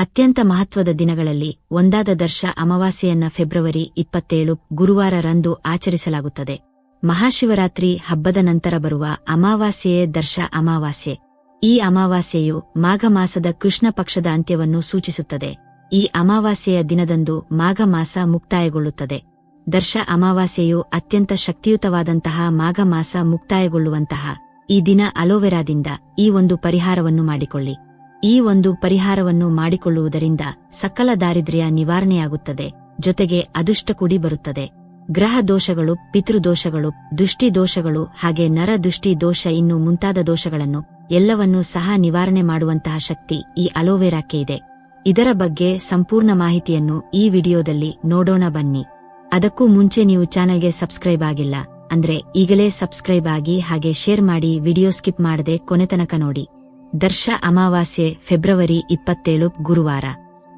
ಅತ್ಯಂತ ಮಹತ್ವದ ದಿನಗಳಲ್ಲಿ ಒಂದಾದ ದರ್ಶ ಅಮಾವಾಸ್ಯೆಯನ್ನ ಫೆಬ್ರವರಿ ಇಪ್ಪತ್ತೇಳು ಗುರುವಾರರಂದು ಆಚರಿಸಲಾಗುತ್ತದೆ. ಮಹಾಶಿವರಾತ್ರಿ ಹಬ್ಬದ ನಂತರ ಬರುವ ಅಮಾವಾಸ್ಯೆಯೇ ದರ್ಶ ಅಮಾವಾಸ್ಯೆ. ಈ ಅಮಾವಾಸ್ಯೆಯು ಮಾಘ ಮಾಸದ ಕೃಷ್ಣ ಪಕ್ಷದ ಅಂತ್ಯವನ್ನು ಸೂಚಿಸುತ್ತದೆ. ಈ ಅಮಾವಾಸ್ಯೆಯ ದಿನದಂದು ಮಾಘ ಮಾಸ ಮುಕ್ತಾಯಗೊಳ್ಳುತ್ತದೆ. ದರ್ಶ ಅಮಾವಾಸ್ಯೆಯು ಅತ್ಯಂತ ಶಕ್ತಿಯುತವಾದಂತಹ ಮಾಘ ಮಾಸ ಮುಕ್ತಾಯಗೊಳ್ಳುವಂತಹ ಈ ದಿನ ಅಲೋವೆರಾದಿಂದ ಈ ಒಂದು ಪರಿಹಾರವನ್ನು ಮಾಡಿಕೊಳ್ಳಿ. ಈ ಒಂದು ಪರಿಹಾರವನ್ನು ಮಾಡಿಕೊಳ್ಳುವುದರಿಂದ ಸಕಲ ದಾರಿದ್ರ್ಯ ನಿವಾರಣೆಯಾಗುತ್ತದೆ, ಜೊತೆಗೆ ಅದುಷ್ಟ ಕುಡಿ ಬರುತ್ತದೆ. ಗ್ರಹ ದೋಷಗಳು ಪಿತೃದೋಷಗಳು ದುಷ್ಟಿ ದೋಷಗಳು, ಹಾಗೆ ನರ ದುಷ್ಟಿ ದೋಷ ಇನ್ನು ಮುಂತಾದ ದೋಷಗಳನ್ನು ಎಲ್ಲವನ್ನೂ ಸಹ ನಿವಾರಣೆ ಮಾಡುವಂತಹ ಶಕ್ತಿ ಈ ಅಲೋವೆರಾಕ್ಕೆ ಇದೆ. ಇದರ ಬಗ್ಗೆ ಸಂಪೂರ್ಣ ಮಾಹಿತಿಯನ್ನು ಈ ವಿಡಿಯೋದಲ್ಲಿ ನೋಡೋಣ ಬನ್ನಿ. ಅದಕ್ಕೂ ಮುಂಚೆ ನೀವು ಚಾನೆಲ್ಗೆ ಸಬ್ಸ್ಕ್ರೈಬ್ ಆಗಿಲ್ಲ, ಅಂದ್ರೆ ಈಗಲೇ ಸಬ್ಸ್ಕ್ರೈಬ್ ಆಗಿ ಹಾಗೆ ಶೇರ್ ಮಾಡಿ ವಿಡಿಯೋ ಸ್ಕಿಪ್ ಮಾಡದೆ ಕೊನೆತನಕ ನೋಡಿ. ದರ್ಶ ಅಮಾವಾಸ್ಯೆ, ಫೆಬ್ರವರಿ ಇಪ್ಪತ್ತೇಳು, ಗುರುವಾರ.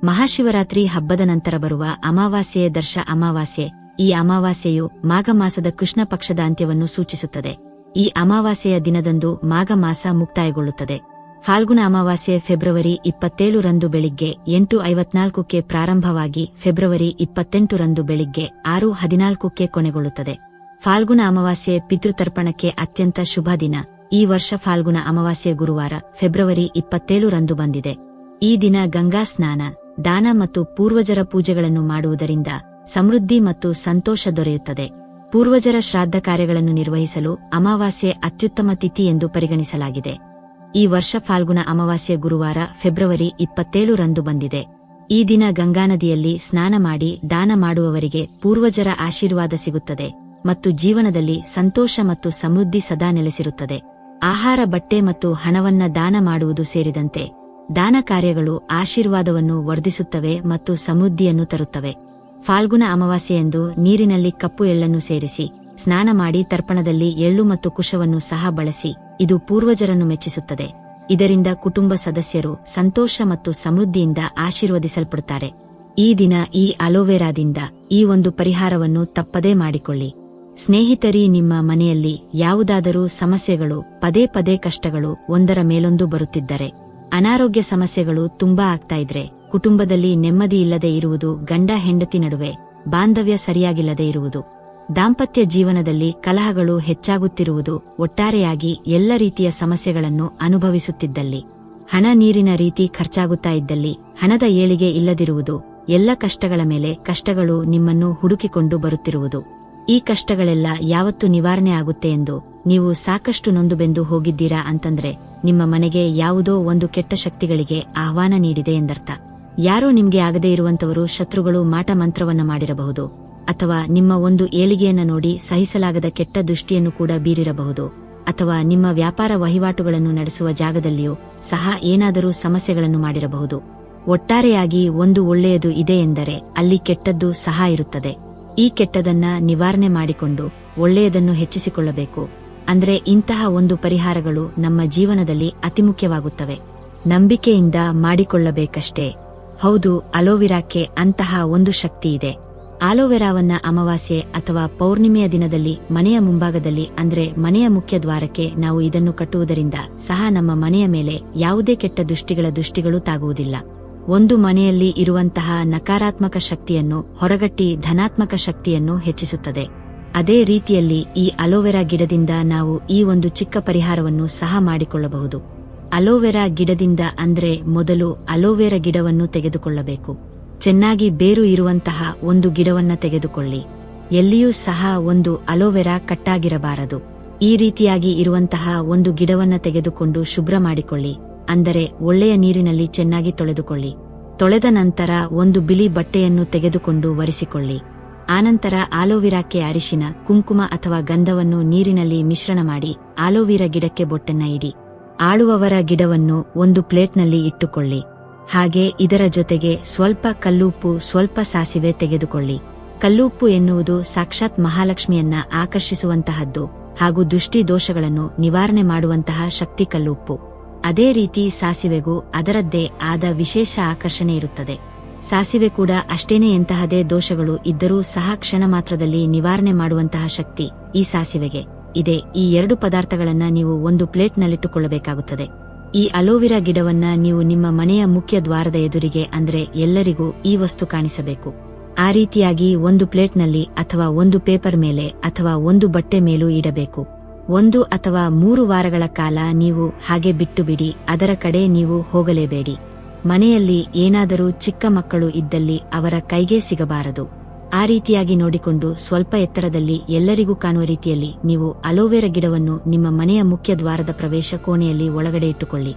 ಮಹಾಶಿವರಾತ್ರಿ ಹಬ್ಬದ ನಂತರ ಬರುವ ಅಮಾವಾಸ್ಯೆಯ ದರ್ಶ ಅಮಾವಾಸ್ಯೆ, ಈ ಅಮಾವಾಸ್ಯೆಯು ಮಾಘ ಮಾಸದ ಕೃಷ್ಣ ಪಕ್ಷದ ಅಂತ್ಯವನ್ನು ಸೂಚಿಸುತ್ತದೆ. ಈ ಅಮಾವಾಸ್ಯೆಯ ದಿನದಂದು ಮಾಘ ಮಾಸ ಮುಕ್ತಾಯಗೊಳ್ಳುತ್ತದೆ. ಫಾಲ್ಗುಣ ಅಮಾವಾಸ್ಯೆ, ಫೆಬ್ರವರಿ ಇಪ್ಪತ್ತೇಳು ರಂದು ಬೆಳಿಗ್ಗೆ ಎಂಟು ಐವತ್ನಾಲ್ಕಕ್ಕೆ ಪ್ರಾರಂಭವಾಗಿ ಫೆಬ್ರವರಿ ಇಪ್ಪತ್ತೆಂಟು ರಂದು ಬೆಳಿಗ್ಗೆ ಆರು ಹದಿನಾಲ್ಕಕ್ಕೆ ಕೊನೆಗೊಳ್ಳುತ್ತದೆ. ಫಾಲ್ಗುಣ ಅಮಾವಾಸ್ಯೆ ಪಿತೃತರ್ಪಣಕ್ಕೆ ಅತ್ಯಂತ ಶುಭ ದಿನ. ಈ ವರ್ಷ ಫಾಲ್ಗುಣ ಅಮಾವಾಸ್ಯ ಗುರುವಾರ, ಫೆಬ್ರವರಿ ಇಪ್ಪತ್ತೇಳು ರಂದು ಬಂದಿದೆ. ಈ ದಿನ ಗಂಗಾ ಸ್ನಾನ, ದಾನ ಮತ್ತು ಪೂರ್ವಜರ ಪೂಜೆಗಳನ್ನು ಮಾಡುವುದರಿಂದ ಸಮೃದ್ಧಿ ಮತ್ತು ಸಂತೋಷ ದೊರೆಯುತ್ತದೆ. ಪೂರ್ವಜರ ಶ್ರಾದ್ದ ಕಾರ್ಯಗಳನ್ನು ನಿರ್ವಹಿಸಲು ಅಮಾವಾಸ್ಯೆ ಅತ್ಯುತ್ತಮ ತಿಥಿ ಎಂದು ಪರಿಗಣಿಸಲಾಗಿದೆ. ಈ ವರ್ಷ ಫಾಲ್ಗುಣ ಅಮಾವಾಸ್ಯೆ ಗುರುವಾರ, ಫೆಬ್ರವರಿ ಇಪ್ಪತ್ತೇಳು ರಂದು ಬಂದಿದೆ. ಈ ದಿನ ಗಂಗಾ ನದಿಯಲ್ಲಿ ಸ್ನಾನ ಮಾಡಿ, ದಾನ ಮಾಡುವವರಿಗೆ ಪೂರ್ವಜರ ಆಶೀರ್ವಾದ ಸಿಗುತ್ತದೆ ಮತ್ತು ಜೀವನದಲ್ಲಿ ಸಂತೋಷ ಮತ್ತು ಸಮೃದ್ಧಿ ಸದಾ ನೆಲೆಸಿರುತ್ತದೆ. ಆಹಾರ, ಬಟ್ಟೆ ಮತ್ತು ಹಣವನ್ನ ದಾನ ಮಾಡುವುದು ಸೇರಿದಂತೆ ದಾನ ಕಾರ್ಯಗಳು ಆಶೀರ್ವಾದವನ್ನು ವರ್ಧಿಸುತ್ತವೆ ಮತ್ತು ಸಮೃದ್ಧಿಯನ್ನು ತರುತ್ತವೆ. ಫಾಲ್ಗುಣ ಅಮಾವಾಸ್ಯೆಯಂದು ನೀರಿನಲ್ಲಿ ಕಪ್ಪು ಎಳ್ಳನ್ನು ಸೇರಿಸಿ, ಸ್ನಾನ ಮಾಡಿ ತರ್ಪಣದಲ್ಲಿ ಎಳ್ಳು ಮತ್ತು ಕುಶವನ್ನು ಸಹ ಬಳಸಿ, ಇದು ಪೂರ್ವಜರನ್ನು ಮೆಚ್ಚಿಸುತ್ತದೆ. ಇದರಿಂದ ಕುಟುಂಬ ಸದಸ್ಯರು ಸಂತೋಷ ಮತ್ತು ಸಮೃದ್ಧಿಯಿಂದ ಆಶೀರ್ವದಿಸಲ್ಪಡುತ್ತಾರೆ. ಈ ದಿನ ಈ ಅಲೋವೆರಾದಿಂದ ಈ ಒಂದು ಪರಿಹಾರವನ್ನು ತಪ್ಪದೇ ಮಾಡಿಕೊಳ್ಳಿ. ಸ್ನೇಹಿತರಿ, ನಿಮ್ಮ ಮನೆಯಲ್ಲಿ ಯಾವುದಾದರೂ ಸಮಸ್ಯೆಗಳು, ಪದೇ ಪದೇ ಕಷ್ಟಗಳು ಒಂದರ ಮೇಲೊಂದು ಬರುತ್ತಿದ್ದರೆ, ಅನಾರೋಗ್ಯ ಸಮಸ್ಯೆಗಳು ತುಂಬಾ ಆಗ್ತಾ ಇದ್ರೆ, ಕುಟುಂಬದಲ್ಲಿ ನೆಮ್ಮದಿ ಇಲ್ಲದೆ ಇರುವುದು ಗಂಡ ಹೆಂಡತಿ ನಡುವೆ, ಬಾಂಧವ್ಯ ಸರಿಯಾಗಿಲ್ಲದೆ ಇರುವುದು. ದಾಂಪತ್ಯ ಜೀವನದಲ್ಲಿ ಕಲಹಗಳು ಹೆಚ್ಚಾಗುತ್ತಿರುವುದು ಒಟ್ಟಾರೆಯಾಗಿ ಎಲ್ಲ ರೀತಿಯ ಸಮಸ್ಯೆಗಳನ್ನು ಅನುಭವಿಸುತ್ತಿದ್ದಲ್ಲಿ. ಹಣ ನೀರಿನ ರೀತಿ ಖರ್ಚಾಗುತ್ತಾ ಇದ್ದಲ್ಲಿ, ಹಣದ ಏಳಿಗೆ ಇಲ್ಲದಿರುವುದು, ಎಲ್ಲ ಕಷ್ಟಗಳ ಮೇಲೆ ಕಷ್ಟಗಳು ನಿಮ್ಮನ್ನು ಹುಡುಕಿಕೊಂಡು ಬರುತ್ತಿರುವುದು. ಈ ಕಷ್ಟಗಳೆಲ್ಲ ಯಾವತ್ತು ನಿವಾರಣೆ ಆಗುತ್ತೆ ಎಂದು ನೀವು ಸಾಕಷ್ಟು ನೊಂದು ಬೆಂದು ಹೋಗಿದ್ದೀರಾ ಅಂತಂದ್ರೆ ನಿಮ್ಮ ಮನೆಗೆ ಯಾವುದೋ ಒಂದು ಕೆಟ್ಟ ಶಕ್ತಿಗಳಿಗೆ ಆಹ್ವಾನ ನೀಡಿದೆ ಎಂದರ್ಥ. ಯಾರೋ ನಿಮ್ಗೆ ಆಗದೇ ಇರುವಂತವರು ಶತ್ರುಗಳು ಮಾಟ ಮಂತ್ರವನ್ನ ಮಾಡಿರಬಹುದು ಅಥವಾ ನಿಮ್ಮ ಒಂದು ಏಳಿಗೆಯನ್ನು ನೋಡಿ ಸಹಿಸಲಾಗದ ಕೆಟ್ಟ ದೃಷ್ಟಿಯನ್ನು ಕೂಡ ಬೀರಿರಬಹುದು ಅಥವಾ ನಿಮ್ಮ ವ್ಯಾಪಾರ ವಹಿವಾಟುಗಳನ್ನು ನಡೆಸುವ ಜಾಗದಲ್ಲಿಯೂ ಸಹ ಏನಾದರೂ ಸಮಸ್ಯೆಗಳನ್ನು ಮಾಡಿರಬಹುದು. ಒಟ್ಟಾರೆಯಾಗಿ ಒಂದು ಒಳ್ಳೆಯದು ಇದೆ ಎಂದರೆ ಅಲ್ಲಿ ಕೆಟ್ಟದ್ದು ಸಹ ಇರುತ್ತದೆ. ಈ ಕೆಟ್ಟದನ್ನ ನಿವಾರಣೆ ಮಾಡಿಕೊಂಡು ಒಳ್ಳೆಯದನ್ನು ಹೆಚ್ಚಿಸಿಕೊಳ್ಳಬೇಕು. ಅಂದ್ರೆ ಇಂತಹ ಒಂದು ಪರಿಹಾರಗಳು ನಮ್ಮ ಜೀವನದಲ್ಲಿ ಅತಿ ಮುಖ್ಯವಾಗುತ್ತವೆ ನಂಬಿಕೆಯಿಂದ ಮಾಡಿಕೊಳ್ಳಬೇಕಷ್ಟೇ. ಹೌದು, ಅಲೋವಿರಾಕ್ಕೆ ಅಂತಹ ಒಂದು ಶಕ್ತಿ ಇದೆ. ಆಲೋವೆರಾವನ್ನ ಅಮಾವಾಸ್ಯೆ ಅಥವಾ ಪೌರ್ಣಿಮೆಯ ದಿನದಲ್ಲಿ ಮನೆಯ ಮುಂಭಾಗದಲ್ಲಿ ಅಂದ್ರೆ ಮನೆಯ ಮುಖ್ಯ ದ್ವಾರಕ್ಕೆ ನಾವು ಇದನ್ನು ಕಟ್ಟುವುದರಿಂದ ಸಹ ನಮ್ಮ ಮನೆಯ ಮೇಲೆ ಯಾವುದೇ ಕೆಟ್ಟ ದೃಷ್ಟಿಗಳ ದೃಷ್ಟಿಗಳು ತಾಗುವುದಿಲ್ಲ. ಒಂದು ಮನೆಯಲ್ಲಿ ಇರುವಂತಹ ನಕಾರಾತ್ಮಕ ಶಕ್ತಿಯನ್ನು ಹೊರಗಟ್ಟಿ ಧನಾತ್ಮಕ ಶಕ್ತಿಯನ್ನು ಹೆಚ್ಚಿಸುತ್ತದೆ. ಅದೇ ರೀತಿಯಲ್ಲಿ ಈ ಅಲೋವೆರಾ ಗಿಡದಿಂದ ನಾವು ಈ ಒಂದು ಚಿಕ್ಕ ಪರಿಹಾರವನ್ನು ಸಹ ಮಾಡಿಕೊಳ್ಳಬಹುದು. ಅಲೋವೆರಾ ಗಿಡದಿಂದ ಅಂದ್ರೆ ಮೊದಲು ಅಲೋವೆರಾ ಗಿಡವನ್ನು ತೆಗೆದುಕೊಳ್ಳಬೇಕು. ಚೆನ್ನಾಗಿ ಬೇರು ಇರುವಂತಹ ಒಂದು ಗಿಡವನ್ನ ತೆಗೆದುಕೊಳ್ಳಿ. ಎಲ್ಲಿಯೂ ಸಹ ಒಂದು ಅಲೋವೆರಾ ಕಟ್ಟಾಗಿರಬಾರದು. ಈ ರೀತಿಯಾಗಿ ಇರುವಂತಹ ಒಂದು ಗಿಡವನ್ನ ತೆಗೆದುಕೊಂಡು ಶುಭ್ರ ಮಾಡಿಕೊಳ್ಳಿ. ಅಂದರೆ ಒಳ್ಳೆಯ ನೀರಿನಲ್ಲಿ ಚೆನ್ನಾಗಿ ತೊಳೆದುಕೊಳ್ಳಿ. ತೊಳೆದ ನಂತರ ಒಂದು ಬಿಳಿ ಬಟ್ಟೆಯನ್ನು ತೆಗೆದುಕೊಂಡು ಒರೆಸಿಕೊಳ್ಳಿ. ಆನಂತರ ಆಲೋವಿರಾಕ್ಕೆ ಅರಿಶಿನ, ಕುಂಕುಮ ಅಥವಾ ಗಂಧವನ್ನು ನೀರಿನಲ್ಲಿ ಮಿಶ್ರಣ ಮಾಡಿ ಆಲೋವಿರಾ ಗಿಡಕ್ಕೆ ಬೊಟ್ಟನ್ನ ಇಡಿ. ಆಳುವವರ ಗಿಡವನ್ನು ಒಂದು ಪ್ಲೇಟ್ನಲ್ಲಿ ಇಟ್ಟುಕೊಳ್ಳಿ. ಹಾಗೆ ಇದರ ಜೊತೆಗೆ ಸ್ವಲ್ಪ ಕಲ್ಲುಪ್ಪು, ಸ್ವಲ್ಪ ಸಾಸಿವೆ ತೆಗೆದುಕೊಳ್ಳಿ. ಕಲ್ಲುಪ್ಪು ಎನ್ನುವುದು ಸಾಕ್ಷಾತ್ ಮಹಾಲಕ್ಷ್ಮಿಯನ್ನ ಆಕರ್ಷಿಸುವಂತಹದ್ದು ಹಾಗೂ ದುಷ್ಟಿ ದೋಷಗಳನ್ನು ನಿವಾರಣೆ ಮಾಡುವಂತಹ ಶಕ್ತಿ ಕಲ್ಲುಪ್ಪು. ಅದೇ ರೀತಿ ಸಾಸಿವೆಗೂ ಅದರದ್ದೇ ಆದ ವಿಶೇಷ ಆಕರ್ಷಣೆ ಇರುತ್ತದೆ. ಸಾಸಿವೆ ಕೂಡ ಅಷ್ಟೇನೆ ಎಂತಹದೇ ದೋಷಗಳು ಇದ್ದರೂ ಸಹ ಕ್ಷಣ ಮಾತ್ರದಲ್ಲಿ ನಿವಾರಣೆ ಮಾಡುವಂತಹ ಶಕ್ತಿ ಈ ಸಾಸಿವೆಗೆ. ಇದೆ ಈ ಎರಡು ಪದಾರ್ಥಗಳನ್ನ ನೀವು ಒಂದು ಪ್ಲೇಟ್ನಲ್ಲಿಟ್ಟುಕೊಳ್ಳಬೇಕಾಗುತ್ತದೆ. ಈ ಅಲೋವಿರಾ ಗಿಡವನ್ನ ನೀವು ನಿಮ್ಮ ಮನೆಯ ಮುಖ್ಯ ದ್ವಾರದ ಎದುರಿಗೆ ಅಂದರೆ ಎಲ್ಲರಿಗೂ ಈ ವಸ್ತು ಕಾಣಿಸಬೇಕು. ಆ ರೀತಿಯಾಗಿ ಒಂದು ಪ್ಲೇಟ್ನಲ್ಲಿ ಅಥವಾ ಒಂದು ಪೇಪರ್ ಮೇಲೆ ಅಥವಾ ಒಂದು ಬಟ್ಟೆ ಮೇಲೂ ಇಡಬೇಕು. ಒಂದು ಅಥವಾ ಮೂರು ವಾರಗಳ ಕಾಲ ನೀವು ಹಾಗೆ ಬಿಟ್ಟು ಬಿಡಿ ಅದರ ಕಡೆ ನೀವು ಹೋಗಲೇಬೇಡಿ. ಮನೆಯಲ್ಲಿ ಏನಾದರೂ ಚಿಕ್ಕ ಮಕ್ಕಳು ಇದ್ದಲ್ಲಿ ಅವರ ಕೈಗೆ ಸಿಗಬಾರದು. ಆ ರೀತಿಯಾಗಿ ನೋಡಿಕೊಂಡು ಸ್ವಲ್ಪ ಎತ್ತರದಲ್ಲಿ ಎಲ್ಲರಿಗೂ ಕಾಣುವ ರೀತಿಯಲ್ಲಿ ನೀವು ಅಲೋವೆರಾ ಗಿಡವನ್ನು ನಿಮ್ಮ ಮನೆಯ ಮುಖ್ಯ ದ್ವಾರದ ಪ್ರವೇಶ ಕೋಣೆಯಲ್ಲಿ ಒಳಗಡೆ ಇಟ್ಟುಕೊಳ್ಳಿ.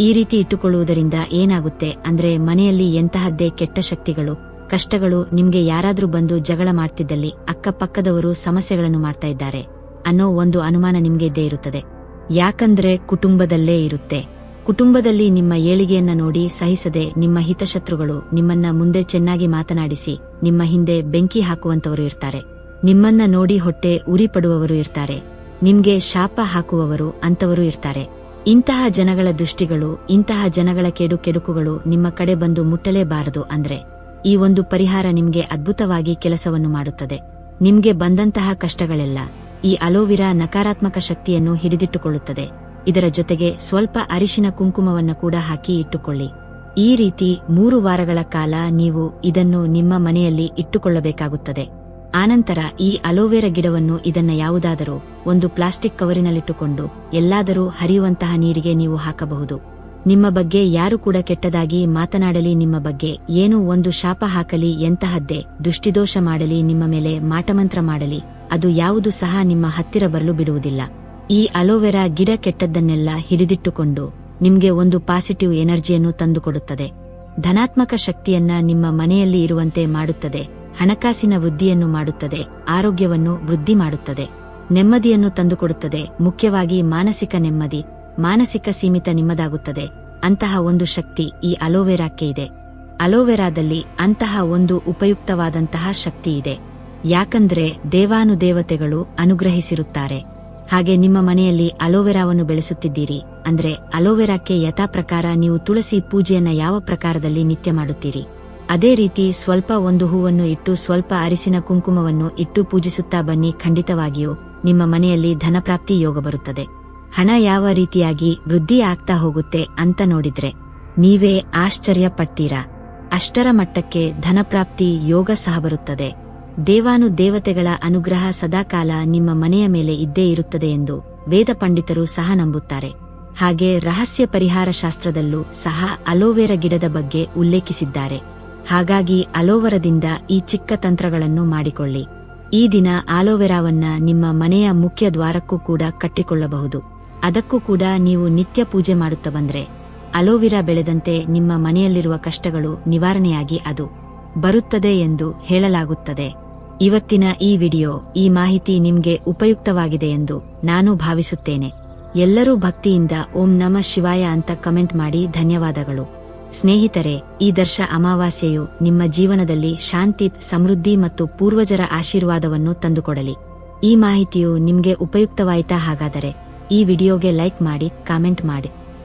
ಈ ರೀತಿ ಇಟ್ಟುಕೊಳ್ಳುವುದರಿಂದ ಏನಾಗುತ್ತೆ ಅಂದ್ರೆ ಮನೆಯಲ್ಲಿ ಎಂತಹದ್ದೇ ಕೆಟ್ಟ ಶಕ್ತಿಗಳು, ಕಷ್ಟಗಳು ನಿಮ್ಗೆ ಯಾರಾದರೂ ಬಂದು ಜಗಳ ಮಾಡ್ತಿದ್ದಲ್ಲಿ ಅಕ್ಕಪಕ್ಕದವರು ಸಮಸ್ಯೆಗಳನ್ನು ಮಾಡ್ತಾ ಇದ್ದಾರೆ. ಅನ್ನೋ ಒಂದು ಅನುಮಾನ ನಿಮ್ಗೆ ಇದ್ದೇ ಇರುತ್ತದೆ. ಯಾಕಂದ್ರೆ ಕುಟುಂಬದಲ್ಲೇ ಇರುತ್ತೆ. ಕುಟುಂಬದಲ್ಲಿ ನಿಮ್ಮ ಏಳಿಗೆಯನ್ನ ನೋಡಿ ಸಹಿಸದೆ ನಿಮ್ಮ ಹಿತಶತ್ರುಗಳು ನಿಮ್ಮನ್ನ ಮುಂದೆ ಚೆನ್ನಾಗಿ ಮಾತನಾಡಿಸಿ ನಿಮ್ಮ ಹಿಂದೆ ಬೆಂಕಿ ಹಾಕುವಂತವರು ಇರ್ತಾರೆ. ನಿಮ್ಮನ್ನ ನೋಡಿ ಹೊಟ್ಟೆ ಉರಿ ಪಡುವವರು ಇರ್ತಾರೆ. ನಿಮ್ಗೆ ಶಾಪ ಹಾಕುವವರು ಅಂತವರು ಇರ್ತಾರೆ. ಇಂತಹ ಜನಗಳ ದೃಷ್ಟಿಗಳು, ಇಂತಹ ಜನಗಳ ಕೆಡು ಕೆಡುಕುಗಳು ನಿಮ್ಮ ಕಡೆ ಬಂದು ಮುಟ್ಟಲೇಬಾರದು ಅಂದ್ರೆ ಈ ಒಂದು ಪರಿಹಾರ ನಿಮ್ಗೆ ಅದ್ಭುತವಾಗಿ ಕೆಲಸವನ್ನು ಮಾಡುತ್ತದೆ. ನಿಮ್ಗೆ ಬಂದಂತಹ ಕಷ್ಟಗಳೆಲ್ಲ ಈ ಅಲೋವಿರಾ ನಕಾರಾತ್ಮಕ ಶಕ್ತಿಯನ್ನು ಹಿಡಿದಿಟ್ಟುಕೊಳ್ಳುತ್ತದೆ. ಇದರ ಜೊತೆಗೆ ಸ್ವಲ್ಪ ಅರಿಶಿನ ಕುಂಕುಮವನ್ನು ಕೂಡ ಹಾಕಿ ಇಟ್ಟುಕೊಳ್ಳಿ. ಈ ರೀತಿ ಮೂರು ವಾರಗಳ ಕಾಲ ನೀವು ಇದನ್ನು ನಿಮ್ಮ ಮನೆಯಲ್ಲಿ ಇಟ್ಟುಕೊಳ್ಳಬೇಕಾಗುತ್ತದೆ. ಆನಂತರ ಈ ಅಲೋವೆರಾ ಗಿಡವನ್ನು ಇದನ್ನ ಯಾವುದಾದರೂ ಒಂದು ಪ್ಲಾಸ್ಟಿಕ್ ಕವರಿನಲ್ಲಿಟ್ಟುಕೊಂಡು ಎಲ್ಲಾದರೂ ಹರಿಯುವಂತಹ ನೀರಿಗೆ ನೀವು ಹಾಕಬಹುದು. ನಿಮ್ಮ ಬಗ್ಗೆ ಯಾರು ಕೂಡ ಕೆಟ್ಟದಾಗಿ ಮಾತನಾಡಲಿ, ನಿಮ್ಮ ಬಗ್ಗೆ ಏನೂ ಒಂದು ಶಾಪ ಹಾಕಲಿ, ಎಂತಹದ್ದೇ ದುಷ್ಟಿದೋಷ ಮಾಡಲಿ, ನಿಮ್ಮ ಮೇಲೆ ಮಾಟಮಂತ್ರ ಮಾಡಲಿ. ಅದು ಯಾವುದು ಸಹ ನಿಮ್ಮ ಹತ್ತಿರ ಬರಲು ಬಿಡುವುದಿಲ್ಲ. ಈ ಅಲೋವೆರಾ ಗಿಡ ಕೆಟ್ಟದ್ದನ್ನೆಲ್ಲ ಹಿಡಿದಿಟ್ಟುಕೊಂಡು ನಿಮಗೆ ಒಂದು ಪಾಸಿಟಿವ್ ಎನರ್ಜಿಯನ್ನು ತಂದುಕೊಡುತ್ತದೆ. ಧನಾತ್ಮಕ ಶಕ್ತಿಯನ್ನ ನಿಮ್ಮ ಮನೆಯಲ್ಲಿ ಇರುವಂತೆ ಮಾಡುತ್ತದೆ, ಹಣಕಾಸಿನ ವೃದ್ಧಿಯನ್ನು ಮಾಡುತ್ತದೆ, ಆರೋಗ್ಯವನ್ನು ವೃದ್ಧಿ ಮಾಡುತ್ತದೆ. ನೆಮ್ಮದಿಯನ್ನು ತಂದುಕೊಡುತ್ತದೆ, ಮುಖ್ಯವಾಗಿ ಮಾನಸಿಕ ನೆಮ್ಮದಿ, ಮಾನಸಿಕ ಸೀಮಿತ ನಿಮ್ಮದಾಗುತ್ತದೆ. ಅಂತಹ ಒಂದು ಶಕ್ತಿ ಈ ಅಲೋವೆರಾಕ್ಕೆ ಇದೆ. ಅಲೋವೆರಾದಲ್ಲಿ ಅಂತಹ ಒಂದು ಉಪಯುಕ್ತವಾದಂತಹ ಶಕ್ತಿ ಇದೆ. ಯಾಕಂದ್ರೆ ದೇವಾನುದೇವತೆಗಳು ಅನುಗ್ರಹಿಸಿರುತ್ತಾರೆ. ಹಾಗೆ ನಿಮ್ಮ ಮನೆಯಲ್ಲಿ ಅಲೋವೆರಾವನ್ನು ಬೆಳೆಸುತ್ತಿದ್ದೀರಿ. ಅಂದ್ರೆ ಅಲೋವೆರಾಕ್ಕೆ ಯಥಾ ಪ್ರಕಾರ ನೀವು ತುಳಸಿ ಪೂಜೆಯನ್ನ ಯಾವ ಪ್ರಕಾರದಲ್ಲಿ ನಿತ್ಯ ಮಾಡುತ್ತೀರಿ? ಅದೇ ರೀತಿ ಸ್ವಲ್ಪ ಒಂದು ಹೂವನ್ನು ಇಟ್ಟು ಸ್ವಲ್ಪ ಅರಿಸಿನ ಕುಂಕುಮವನ್ನು ಇಟ್ಟು ಪೂಜಿಸುತ್ತಾ ಬನ್ನಿ. ಖಂಡಿತವಾಗಿಯೂ ನಿಮ್ಮ ಮನೆಯಲ್ಲಿ ಧನಪ್ರಾಪ್ತಿ ಯೋಗ ಬರುತ್ತದೆ. ಹಣ ಯಾವ ರೀತಿಯಾಗಿ ವೃದ್ಧಿ ಆಗ್ತಾ ಹೋಗುತ್ತೆ ಅಂತ ನೋಡಿದ್ರೆ ನೀವೇ ಆಶ್ಚರ್ಯ ಪಡ್ತೀರಾ ಅಷ್ಟರ ಮಟ್ಟಕ್ಕೆ ಧನಪ್ರಾಪ್ತಿ ಯೋಗ ಸಹ ಬರುತ್ತದೆ. ದೇವಾನು ದೇವತೆಗಳ ಅನುಗ್ರಹ ಸದಾಕಾಲ ನಿಮ್ಮ ಮನೆಯ ಮೇಲೆ ಇದ್ದೇ ಇರುತ್ತದೆ ಎಂದು ವೇದ ಪಂಡಿತರು ಸಹ ನಂಬುತ್ತಾರೆ. ಹಾಗೆ ರಹಸ್ಯ ಪರಿಹಾರ ಶಾಸ್ತ್ರದಲ್ಲೂ ಸಹ ಅಲೋವೆರಾ ಗಿಡದ ಬಗ್ಗೆ ಉಲ್ಲೇಖಿಸಿದ್ದಾರೆ. ಹಾಗಾಗಿ ಅಲೋವರದಿಂದ ಈ ಚಿಕ್ಕ ತಂತ್ರಗಳನ್ನು ಮಾಡಿಕೊಳ್ಳಿ. ಈ ದಿನ ಆಲೋವೆರಾವನ್ನ ನಿಮ್ಮ ಮನೆಯ ಮುಖ್ಯ ದ್ವಾರಕ್ಕೂ ಕೂಡ ಕಟ್ಟಿಕೊಳ್ಳಬಹುದು. ಅದಕ್ಕೂ ಕೂಡ ನೀವು ನಿತ್ಯ ಪೂಜೆ ಮಾಡುತ್ತಾ ಬಂದ್ರೆ ಅಲೋವೆರಾ ಬೆಳೆದಂತೆ ನಿಮ್ಮ ಮನೆಯಲ್ಲಿರುವ ಕಷ್ಟಗಳು ನಿವಾರಣೆಯಾಗಿ ಅದು ಬರುತ್ತದೆ ಎಂದು ಹೇಳಲಾಗುತ್ತದೆ. ಇವತ್ತಿನ ಈ ವಿಡಿಯೋ ಈ ಮಾಹಿತಿ ನಿಮ್ಗೆ ಉಪಯುಕ್ತವಾಗಿದೆ ಎಂದು ನಾನು ಭಾವಿಸುತ್ತೇನೆ. ಎಲ್ಲರೂ ಭಕ್ತಿಯಿಂದ ಓಂ ನಮ ಶಿವಾಯ ಅಂತ ಕಮೆಂಟ್ ಮಾಡಿ ಧನ್ಯವಾದಗಳು. ಸ್ನೇಹಿತರೆ, ಈ ದರ್ಶ ಅಮಾವಾಸ್ಯೆಯು ನಿಮ್ಮ ಜೀವನದಲ್ಲಿ ಶಾಂತಿ, ಸಮೃದ್ಧಿ ಮತ್ತು ಪೂರ್ವಜರ ಆಶೀರ್ವಾದವನ್ನು ತಂದುಕೊಡಲಿ. ಈ ಮಾಹಿತಿಯು ನಿಮ್ಗೆ ಉಪಯುಕ್ತವಾಯಿತಾ ಹಾಗಾದರೆ ಈ ವಿಡಿಯೋಗೆ ಲೈಕ್ ಮಾಡಿ, ಕಾಮೆಂಟ್ ಮಾಡಿ.